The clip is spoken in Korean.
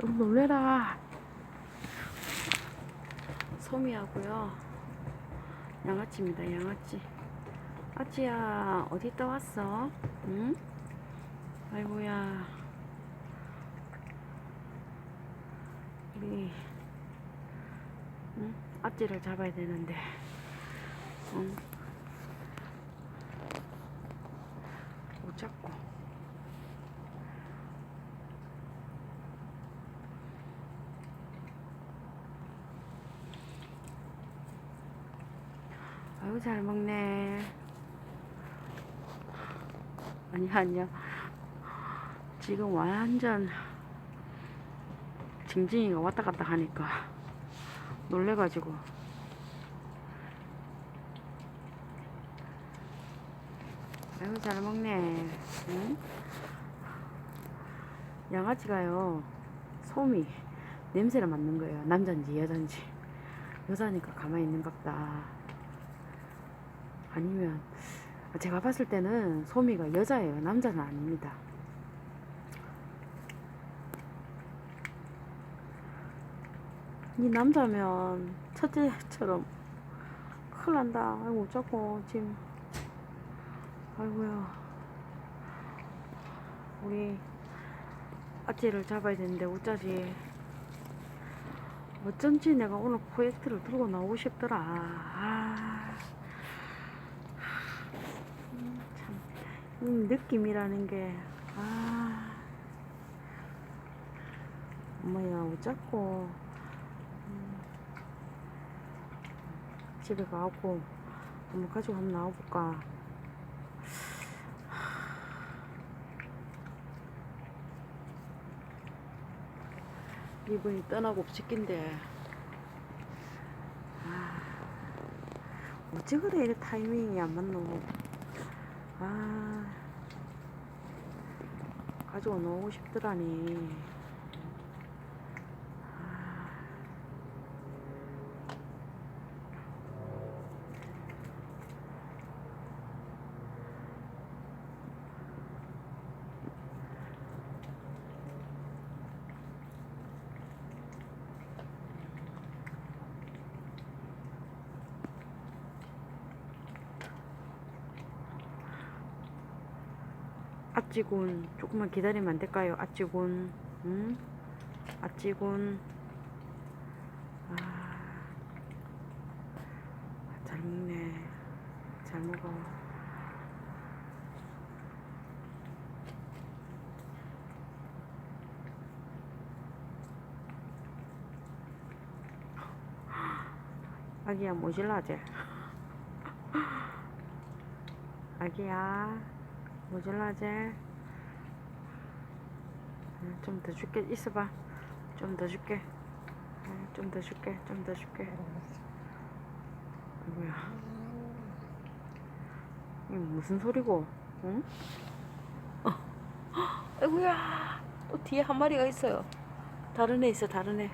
여러분 놀래라. 소미하고요. 양아치입니다, 양아치. 아치야, 어디 있다 왔어? 응? 아이고야. 우리, 응? 앞지를 잡아야 되는데. 응? 못 잡고. 아유 잘 먹네. 아니야 아니야. 지금 완전 징징이가 왔다 갔다 하니까 놀래가지고. 아유 잘 먹네. 응? 양아치가요 솜이 냄새를 맡는 거예요. 남잔지 여잔지. 여자니까 가만히 있는 갑다. 아니면 제가 봤을 때는 소미가 여자예요. 남자는 아닙니다. 이 남자면 첫째처럼 큰일 난다. 아이고 어쩌고 지금 아이고야 우리 아찌를 잡아야 되는데 어쩌지 어쩐지 내가 오늘 프로젝트를 들고 나오고 싶더라. 아. 음, 참, 이 느낌이라는 게, 아. 뭐야, 어쩌고. 음, 집에 가고, 한번 가지고 한번 나와볼까. 이분이 떠나고 싶긴데 아 어찌 그래 이래 타이밍이 안 맞노 아 가지고 놓고 싶더라니 아찌군 조금만 기다리면 안 될까요? 아찌군 응? 아찌군 아, 잘 먹네. 잘 먹어. 아기야 모질라제 아기야 모질라제 좀더 줄게. 있어봐. 좀 더 줄게. 좀더 줄게. 좀 더 줄게. 아이고야? 이게 무슨 소리고? 응? 어. 아이고야! 또 뒤에 한 마리가 있어요. 다른 애 있어 다른 애